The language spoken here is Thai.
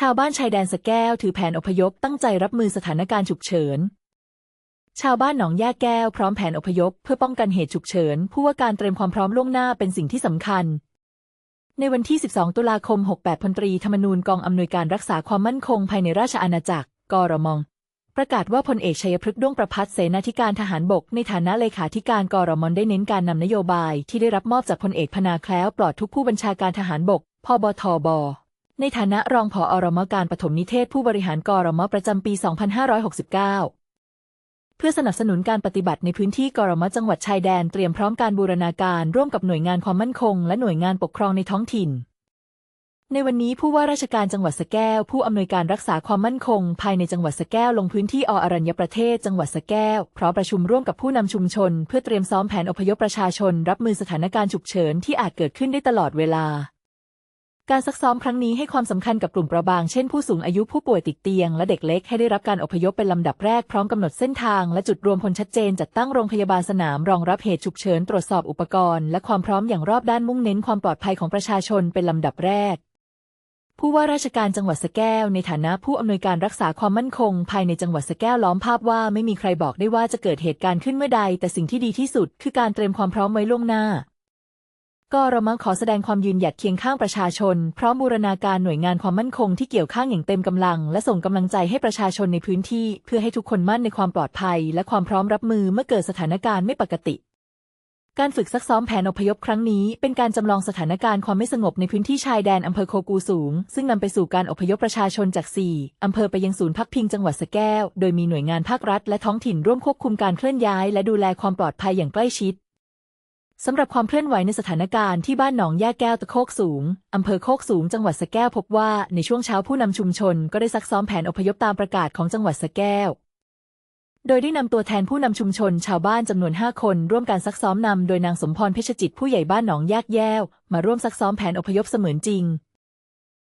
ชาวบ้านชายแดนสะแก้วถือแผนอพยพตั้งใจรับมือสถานการณ์ฉุกเฉิน ชาวบ้านหนองย่าแก้วพร้อมแผนอพยพเพื่อป้องกันเหตุฉุกเฉิน ผู้ว่าการเตรียมความพร้อมล่วงหน้าเป็นสิ่งที่สำคัญ ในวันที่ 12 ตุลาคม 68 พลตรีธรรมนูญกองอำนวยการรักษาความมั่นคงภายในราชอาณาจักร กรมงประกาศว่าพลเอกชัยพฤกษ์ด้วงประพัฒเสนาธิการทหารบก ในฐานะเลขาธิการกรมได้เน้นการนำนโยบาย ที่ได้รับมอบจากพลเอกพนาแคล้วปลอดทุกผู้บัญชาการทหารบก พบทบ ในฐานะรองผออรมการปฐมนิเทศผู้บริหารกรมประจำปี 2569 เพื่อสนับสนุนการปฏิบัติในพื้นที่กรมจังหวัดชายแดนเตรียมพร้อมการบูรณาการร่วมกับหน่วยงานความมั่นคง และหน่วยงานปกครองในท้องถิ่น ในวันนี้ผู้ว่าราชการจังหวัดสแก้ว ผู้อำนวยการรักษาความมั่นคง ภายในจังหวัดสแก้วลงพื้นที่ออรัญญประเทศ จังหวัดสแก้วพร้อมประชุมร่วมกับผู้นำชุมชน เพื่อเตรียมซ้อมแผนอพยพประชาชน รับมือสถานการณ์ฉุกเฉินที่อาจเกิดขึ้นได้ตลอดเวลา การซักซ้อมครั้งนี้ให้ความสำคัญกับกลุ่มเปราะบาง เช่นผู้สูงอายุผู้ป่วยติดเตียง และเด็กเล็กให้ได้รับการอพยพเป็นลำดับแรกพร้อมกำหนดเส้นทางและจุดรวมพลชัดเจนจัดตั้งโรงพยาบาลสนามรองรับเหตุฉุกเฉินตรวจสอบอุปกรณ์และความพร้อมอย่างรอบด้านมุ่งเน้นความปลอดภัยของประชาชนเป็นลำดับแรก ผู้ว่าราชการจังหวัดสแก้ว ในฐานะผู้อำนวยการรักษาความมั่นคง ภายในจังหวัดสแก้วล้อมภาพว่าไม่มีใครบอกได้ว่าจะเกิดเหตุการณ์ขึ้นเมื่อใด แต่สิ่งที่ดีที่สุด คือการเตรียมความพร้อมไว้ล่วงหน้า ก็เรามังขอแสดงความยืนหยัดเคียงข้างประชาชน พร้อมบูรณาการหน่วยงานความมั่นคงที่เกี่ยวข้างอย่างเต็มกำลัง และส่งกำลังใจให้ประชาชนในพื้นที่ เพื่อให้ทุกคนมั่นในความปลอดภัย และความพร้อมรับมือเมื่อเกิดสถานการณ์ไม่ปกติการฝึกซักซ้อมแผนอพยพครั้งนี้เป็นการจำลองสถานการณ์ความไม่สงบในพื้นที่ชายแดนอำเภอโคกูสูง ซึ่งนำไปสู่การอพยพประชาชนจาก 4 อำเภอไปยังศูนย์พักพิงจังหวัดสแก้ว โดยมีหน่วยงานภาครัฐและท้องถิ่นร่วมควบคุมการเคลื่อนย้าย และดูแลความปลอดภัยอย่างใกล้ชิด สำหรับความเคลื่อนไหวในสถานการณ์ที่บ้านหนองย่าแก้วตะโคกสูง อำเภอโคกสูง จังหวัดสะแก้วพบว่าในช่วงเช้าผู้นำชุมชนก็ได้ซักซ้อมแผนอพยพตามประกาศของจังหวัดสะแก้ว โดยได้นำตัวแทนผู้นำชุมชน ชาวบ้านจำนวน 5 คน ร่วมการซักซ้อมนำโดยนางสมพรเพชรจิตผู้ใหญ่บ้านหนองยากแย้ว มาร่วมซักซ้อมแผนอพยพเสมือนจริง